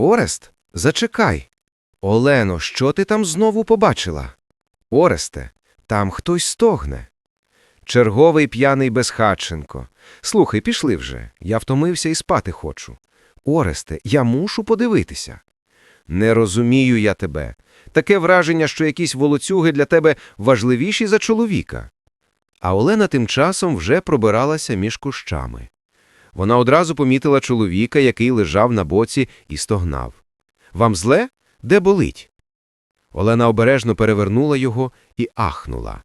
Орест, зачекай. Олено, що ти там знову побачила? Оресте, там хтось стогне. Черговий п'яний безхатченко. Слухай, пішли вже. Я втомився і спати хочу. Оресте, я мушу подивитися. Не розумію я тебе. Таке враження, що якісь волоцюги для тебе важливіші за чоловіка. А Олена тим часом вже пробиралася між кущами. Вона одразу помітила чоловіка, який лежав на боці і стогнав. Вам зле? Де болить? Олена обережно перевернула його і ахнула.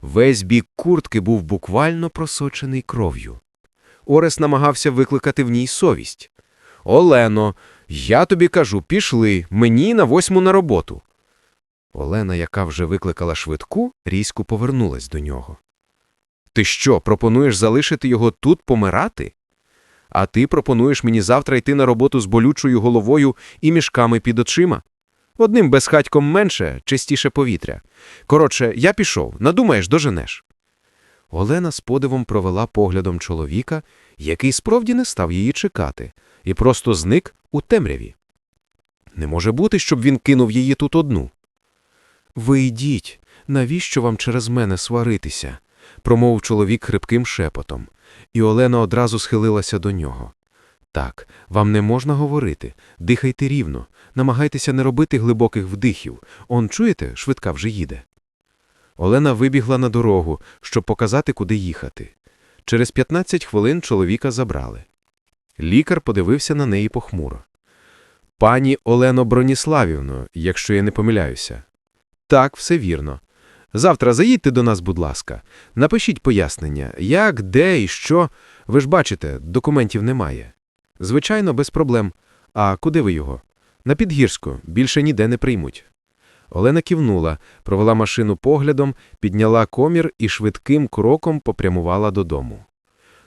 Весь бік куртки був буквально просочений кров'ю. Орес намагався викликати в ній совість. Олено, я тобі кажу, пішли, мені на восьму на роботу. Олена, яка вже викликала швидку, різко повернулась до нього. Ти що, пропонуєш залишити його тут помирати? А ти пропонуєш мені завтра йти на роботу з болючою головою і мішками під очима? Одним безхатьком менше, чистіше повітря. Коротше, я пішов, надумаєш, доженеш. Олена з подивом провела поглядом чоловіка, який справді не став її чекати, і просто зник у темряві. Не може бути, щоб він кинув її тут одну. Ви йдіть, навіщо вам через мене сваритися? Промовив чоловік хрипким шепотом, і Олена одразу схилилася до нього. Так, вам не можна говорити, дихайте рівно, намагайтеся не робити глибоких вдихів. Он, чуєте, швидка вже їде. Олена вибігла на дорогу, щоб показати, куди їхати. Через 15 хвилин чоловіка забрали. Лікар подивився на неї похмуро. Пані Олено Броніславівно, якщо я не помиляюся. Так, все вірно. Завтра заїдьте до нас, будь ласка. Напишіть пояснення, як, де і що. Ви ж бачите, документів немає. Звичайно, без проблем. А куди ви його? На Підгірську, більше ніде не приймуть. Олена кивнула, провела машину поглядом, підняла комір і швидким кроком попрямувала додому.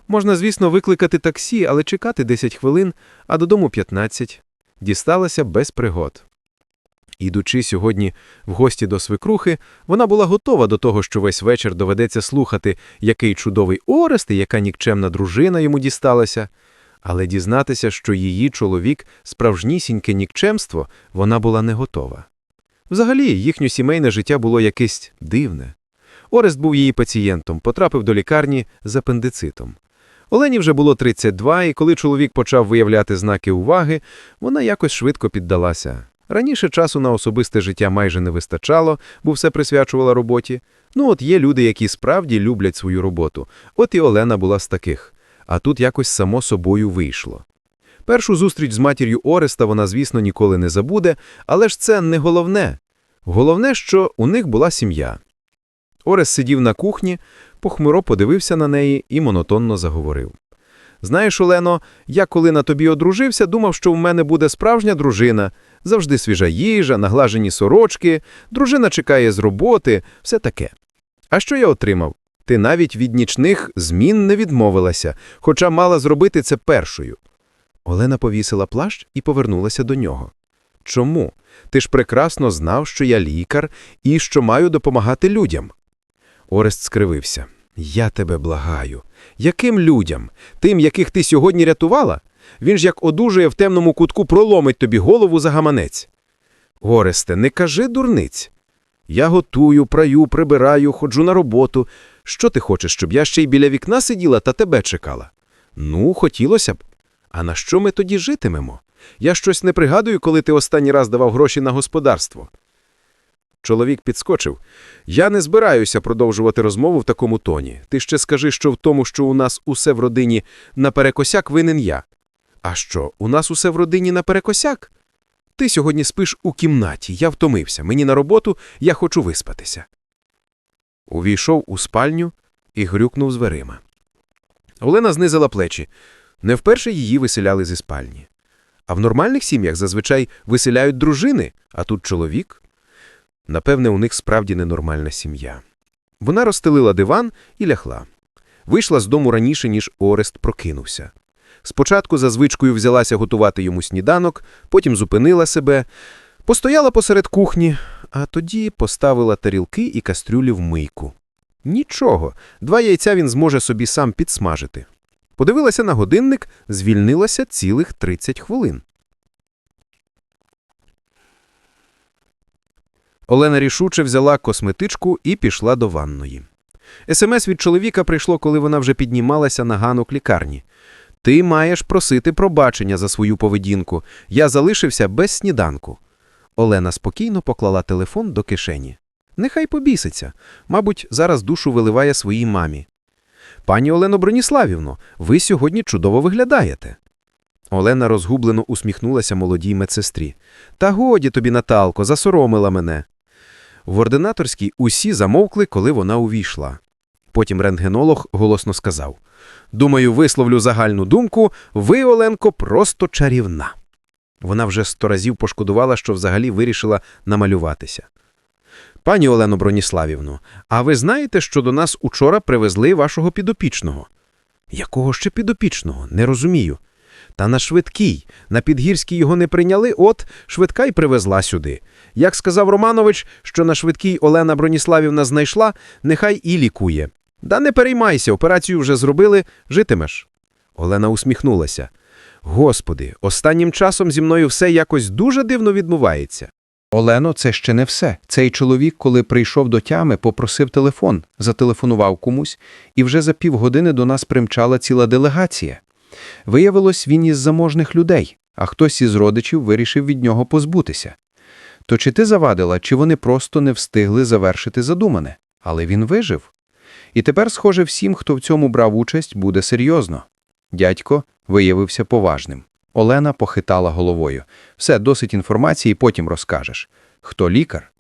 Можна, звісно, викликати таксі, але чекати 10 хвилин, а додому 15. Дісталася без пригод. Ідучи сьогодні в гості до свекрухи, вона була готова до того, що весь вечір доведеться слухати, який чудовий Орест і яка нікчемна дружина йому дісталася. Але дізнатися, що її чоловік справжнісіньке нікчемство, вона була не готова. Взагалі, їхнє сімейне життя було якесь дивне. Орест був її пацієнтом, потрапив до лікарні з апендицитом. Олені вже було 32, і коли чоловік почав виявляти знаки уваги, вона якось швидко піддалася. Раніше часу на особисте життя майже не вистачало, бо все присвячувала роботі. Ну от є люди, які справді люблять свою роботу. От і Олена була з таких. А тут якось само собою вийшло. Першу зустріч з матір'ю Ореста вона, звісно, ніколи не забуде, але ж це не головне. Головне, що у них була сім'я. Орест сидів на кухні, похмуро подивився на неї і монотонно заговорив. Знаєш, Олено, я коли на тобі одружився, думав, що в мене буде справжня дружина. Завжди свіжа їжа, наглажені сорочки, дружина чекає з роботи, все таке. А що я отримав? Ти навіть від нічних змін не відмовилася, хоча мала зробити це першою. Олена повісила плащ і повернулася до нього. Чому? Ти ж прекрасно знав, що я лікар і що маю допомагати людям. Орест скривився. Я тебе благаю. Яким людям? Тим, яких ти сьогодні рятувала? Він ж як одужує в темному кутку проломить тобі голову за гаманець. Оресте, не кажи дурниць. Я готую, праю, прибираю, ходжу на роботу. Що ти хочеш, щоб я ще й біля вікна сиділа та тебе чекала? Ну, хотілося б. А на що ми тоді житимемо? Я щось не пригадую, коли ти останній раз давав гроші на господарство. Чоловік підскочив. Я не збираюся продовжувати розмову в такому тоні. Ти ще скажи, що в тому, що у нас усе в родині наперекосяк винен я. А що, у нас усе в родині наперекосяк? Ти сьогодні спиш у кімнаті, я втомився. Мені на роботу, я хочу виспатися. Увійшов у спальню і грюкнув з дверима. Олена знизила плечі. Не вперше її виселяли зі спальні. А в нормальних сім'ях зазвичай виселяють дружини, а тут чоловік. Напевне, у них справді ненормальна сім'я. Вона розстелила диван і лягла. Вийшла з дому раніше, ніж Орест прокинувся. Спочатку за звичкою взялася готувати йому сніданок, потім зупинила себе, постояла посеред кухні, а тоді поставила тарілки і кастрюлі в мийку. Нічого, два яйця він зможе собі сам підсмажити. Подивилася на годинник, звільнилася цілих 30 хвилин. Олена рішуче взяла косметичку і пішла до ванної. СМС від чоловіка прийшло, коли вона вже піднімалася на ганок лікарні. Ти маєш просити пробачення за свою поведінку. Я залишився без сніданку. Олена спокійно поклала телефон до кишені. Нехай побіситься. Мабуть, зараз душу виливає своїй мамі. Пані Олено Броніславівно, ви сьогодні чудово виглядаєте. Олена розгублено усміхнулася молодій медсестрі. Та годі тобі, Наталко, засоромила мене. В ординаторській усі замовкли, коли вона увійшла. Потім рентгенолог голосно сказав: Думаю, висловлю загальну думку, ви, Оленко, просто чарівна. Вона вже сто разів пошкодувала, що взагалі вирішила намалюватися. Пані Олено Броніславівно, а ви знаєте, що до нас учора привезли вашого підопічного? Якого ще підопічного? Не розумію. Та на швидкій. На підгірській його не прийняли, от швидка й привезла сюди. Як сказав Романович, що на швидкій Олена Броніславівна знайшла, нехай і лікує. Да не переймайся, операцію вже зробили, житимеш. Олена усміхнулася. Господи, останнім часом зі мною все якось дуже дивно відбувається. Олено, це ще не все. Цей чоловік, коли прийшов до тями, попросив телефон, зателефонував комусь, і вже за півгодини до нас примчала ціла делегація. Виявилось, він із заможних людей, а хтось із родичів вирішив від нього позбутися. То чи ти завадила, чи вони просто не встигли завершити задумане? Але він вижив. І тепер, схоже, всім, хто в цьому брав участь, буде серйозно. Дядько виявився поважним. Олена похитала головою. Все, досить інформації, потім розкажеш. Хто лікар?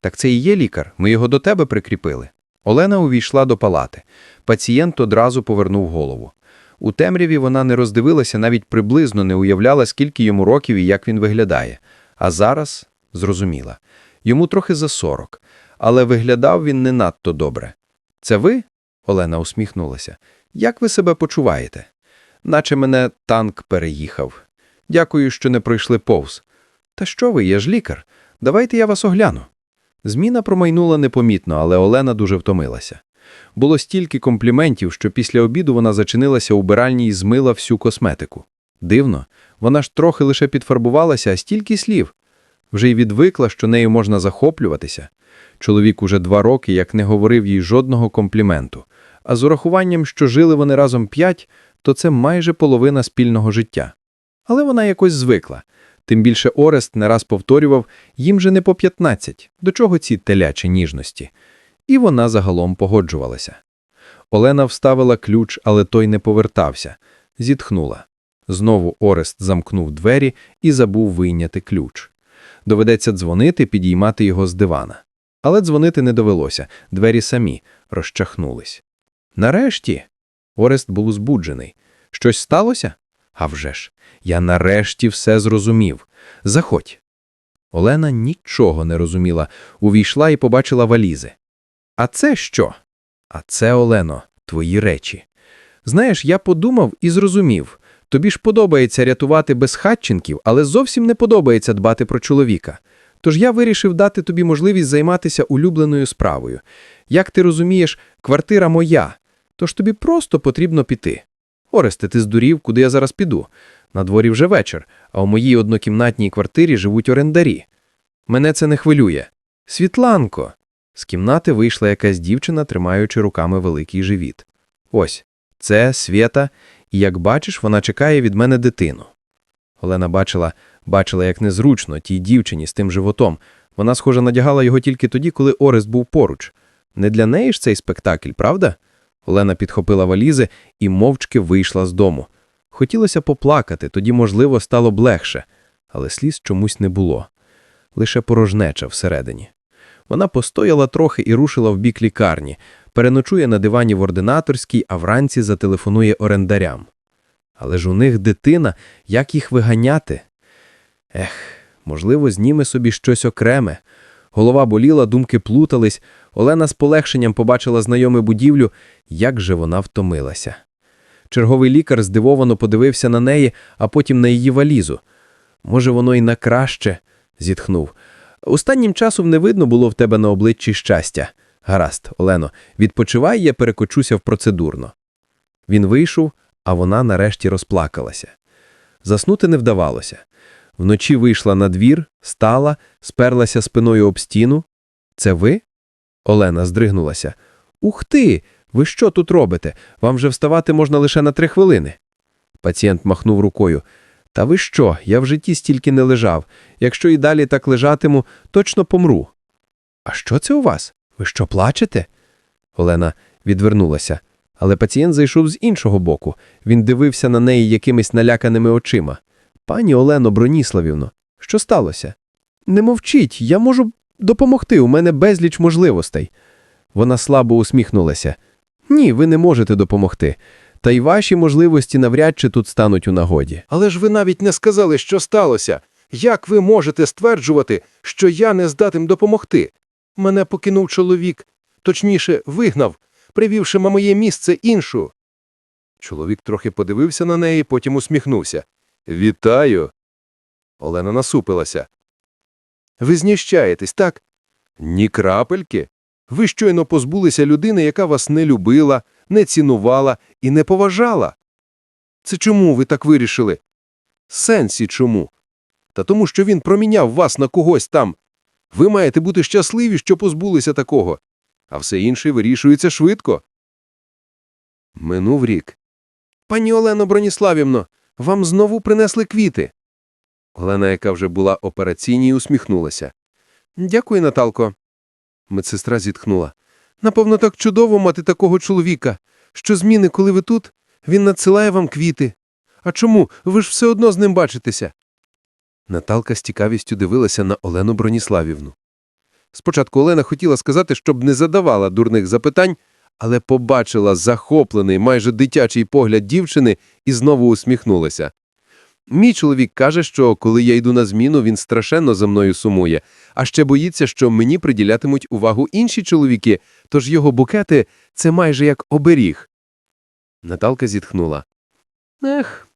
Так це і є лікар, ми його до тебе прикріпили. Олена увійшла до палати. Пацієнт одразу повернув голову. У темряві вона не роздивилася, навіть приблизно не уявляла, скільки йому років і як він виглядає. А зараз зрозуміла. Йому трохи за сорок, але виглядав він не надто добре. Це ви? Олена усміхнулася. Як ви себе почуваєте? Наче мене танк переїхав. Дякую, що не пройшли повз. Та що ви, я ж лікар. Давайте я вас огляну. Зміна промайнула непомітно, але Олена дуже втомилася. Було стільки компліментів, що після обіду вона зачинилася у биральні і змила всю косметику. Дивно, вона ж трохи лише підфарбувалася, а стільки слів. Вже й відвикла, що нею можна захоплюватися. Чоловік уже два роки як не говорив їй жодного компліменту. А з урахуванням, що жили вони разом п'ять, то це майже половина спільного життя. Але вона якось звикла. Тим більше Орест не раз повторював, їм же не по 15, до чого ці телячі ніжності. І вона загалом погоджувалася. Олена вставила ключ, але той не повертався. Зітхнула. Знову Орест замкнув двері і забув вийняти ключ. Доведеться дзвонити, підіймати його з дивана. Але дзвонити не довелося, двері самі розчахнулись. Нарешті. Орест був збуджений. Щось сталося? А вже ж, я нарешті все зрозумів. Заходь. Олена нічого не розуміла, увійшла і побачила валізи. А це що? А це, Олено, твої речі. Знаєш, я подумав і зрозумів. Тобі ж подобається рятувати безхатченків, але зовсім не подобається дбати про чоловіка. Тож я вирішив дати тобі можливість займатися улюбленою справою. Як ти розумієш, квартира моя, тож тобі просто потрібно піти. Оресте, ти здурів, куди я зараз піду. На дворі вже вечір, а у моїй однокімнатній квартирі живуть орендарі. Мене це не хвилює. Світланко. З кімнати вийшла якась дівчина, тримаючи руками великий живіт. Ось, це Свєта, і як бачиш, вона чекає від мене дитину. Олена бачила, бачила, як незручно тій дівчині з тим животом. Вона, схоже, надягала його тільки тоді, коли Орест був поруч. Не для неї ж цей спектакль, правда? Олена підхопила валізи і мовчки вийшла з дому. Хотілося поплакати, тоді, можливо, стало б легше, але сліз чомусь не було. Лише порожнеча всередині. Вона постояла трохи і рушила в бік лікарні, переночує на дивані в ординаторській, а вранці зателефонує орендарям. Але ж у них дитина, як їх виганяти? Ех, можливо, зніме собі щось окреме. Голова боліла, думки плутались. Олена з полегшенням побачила знайому будівлю, як же вона втомилася. Черговий лікар здивовано подивився на неї, а потім на її валізу. Може, воно й на краще, зітхнув. Останнім часом не видно було в тебе на обличчі щастя. Гаразд, Олено, відпочивай, я перекочуся в процедурно. Він вийшов, а вона нарешті розплакалася. Заснути не вдавалося. Вночі вийшла на двір, стала, сперлася спиною об стіну, Це ви? Олена здригнулася. Ух ти! Ви що тут робите? Вам же вставати можна лише на три хвилини. Пацієнт махнув рукою. Та ви що? Я в житті стільки не лежав. Якщо і далі так лежатиму, точно помру. А що це у вас? Ви що, плачете? Олена відвернулася. Але пацієнт зайшов з іншого боку. Він дивився на неї якимись наляканими очима. Пані Олено Броніславівно, що сталося? Не мовчіть, я можу допомогти, у мене безліч можливостей. Вона слабо усміхнулася. Ні, ви не можете допомогти. Та й ваші можливості навряд чи тут стануть у нагоді. Але ж ви навіть не сказали, що сталося. Як ви можете стверджувати, що я не здатим допомогти? Мене покинув чоловік, точніше, вигнав, привівши на моє місце іншу. Чоловік трохи подивився на неї, потім усміхнувся. Вітаю. Олена насупилася. Ви знущаєтесь, так? Ні крапельки. Ви щойно позбулися людини, яка вас не любила, не цінувала і не поважала. Це чому ви так вирішили? Сенсі чому? Та тому, що він проміняв вас на когось там. Ви маєте бути щасливі, що позбулися такого, а все інше вирішується швидко. Минув рік. Пані Олено Броніславівно, вам знову принесли квіти. Олена, яка вже була операційній, усміхнулася. Дякую, Наталко. Медсестра зітхнула. Напевно, так чудово мати такого чоловіка. Що зміни, коли ви тут, він надсилає вам квіти. А чому? Ви ж все одно з ним бачитеся. Наталка з цікавістю дивилася на Олену Броніславівну. Спочатку Олена хотіла сказати, щоб не задавала дурних запитань, але побачила захоплений, майже дитячий погляд дівчини і знову усміхнулася. Мій чоловік каже, що коли я йду на зміну, він страшенно за мною сумує, а ще боїться, що мені приділятимуть увагу інші чоловіки, тож його букети – це майже як оберіг. Наталка зітхнула. Ех,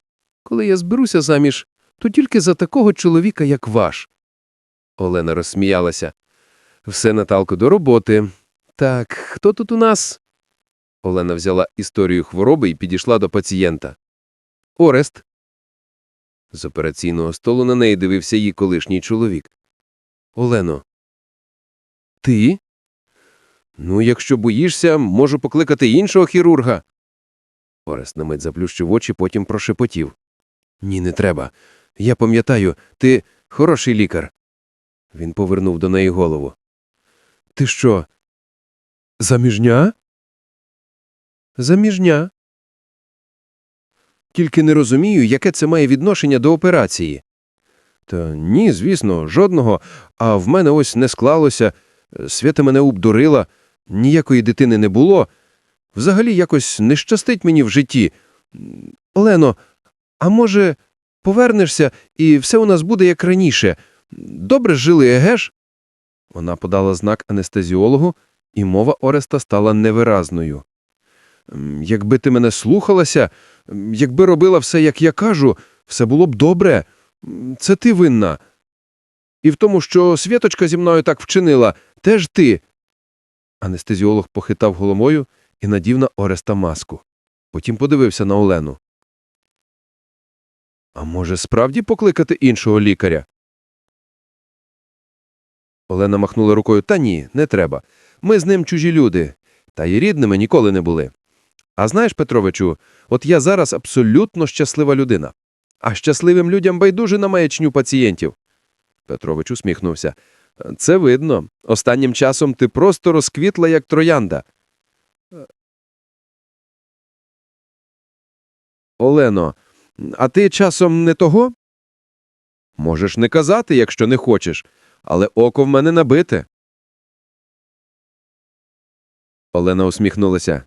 коли я зберуся заміж, то тільки за такого чоловіка, як ваш. Олена розсміялася. Все, Наталко, до роботи. Так, хто тут у нас? Олена взяла історію хвороби і підійшла до пацієнта. Орест. З операційного столу на неї дивився її колишній чоловік. Олено. Ти? Ну, якщо боїшся, можу покликати іншого хірурга. Орест на мить заплющив очі, потім прошепотів. Ні, не треба. Я пам'ятаю, ти хороший лікар. Він повернув до неї голову. Ти що? Заміжня? Заміжня. Тільки не розумію, яке це має відношення до операції. Та ні, звісно, жодного. А в мене ось не склалося. Свята мене обдурила, ніякої дитини не було. Взагалі якось не щастить мені в житті. Олено, а може, повернешся, і все у нас буде як раніше. Добре жили, еге ж? Вона подала знак анестезіологу, і мова Ореста стала невиразною. «М, Якби ти мене слухалася, якби робила все, як я кажу, все було б добре. Це ти винна. І в тому, що Світочка зі мною так вчинила, теж ти. Анестезіолог похитав головою і надів на Ореста маску. Потім подивився на Олену. А може, справді покликати іншого лікаря? Олена махнула рукою. Та ні, не треба. Ми з ним чужі люди, та й рідними ніколи не були. А знаєш, Петровичу, от я зараз абсолютно щаслива людина. А щасливим людям байдуже на маячню пацієнтів. Петрович усміхнувся. Це видно. Останнім часом ти просто розквітла, як троянда. Олено, а ти часом не того? Можеш не казати, якщо не хочеш, але око в мене набите. Олена усміхнулася.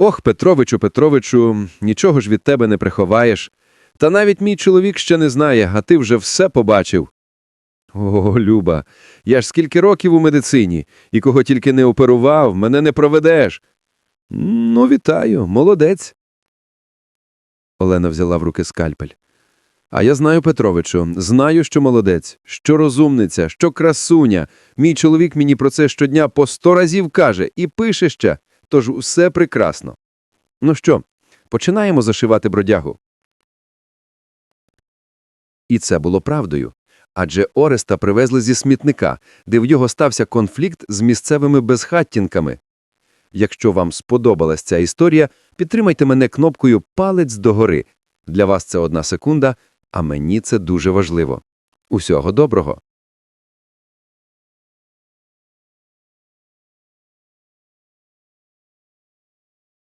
Ох, Петровичу, Петровичу, нічого ж від тебе не приховаєш. Та навіть мій чоловік ще не знає, а ти вже все побачив. О, Люба, я ж скільки років у медицині, і кого тільки не оперував, мене не проведеш. Ну, вітаю, молодець. Олена взяла в руки скальпель. А я знаю, Петровичу, знаю, що молодець, що розумниця, що красуня. Мій чоловік мені про це щодня по сто разів каже і пише ще, тож усе прекрасно. Ну що, починаємо зашивати бродягу. І це було правдою. Адже Ореста привезли зі смітника, де в його стався конфлікт з місцевими безхаттінками. Якщо вам сподобалась ця історія, підтримайте мене кнопкою «Палець догори». Для вас це одна секунда, а мені це дуже важливо. Усього доброго!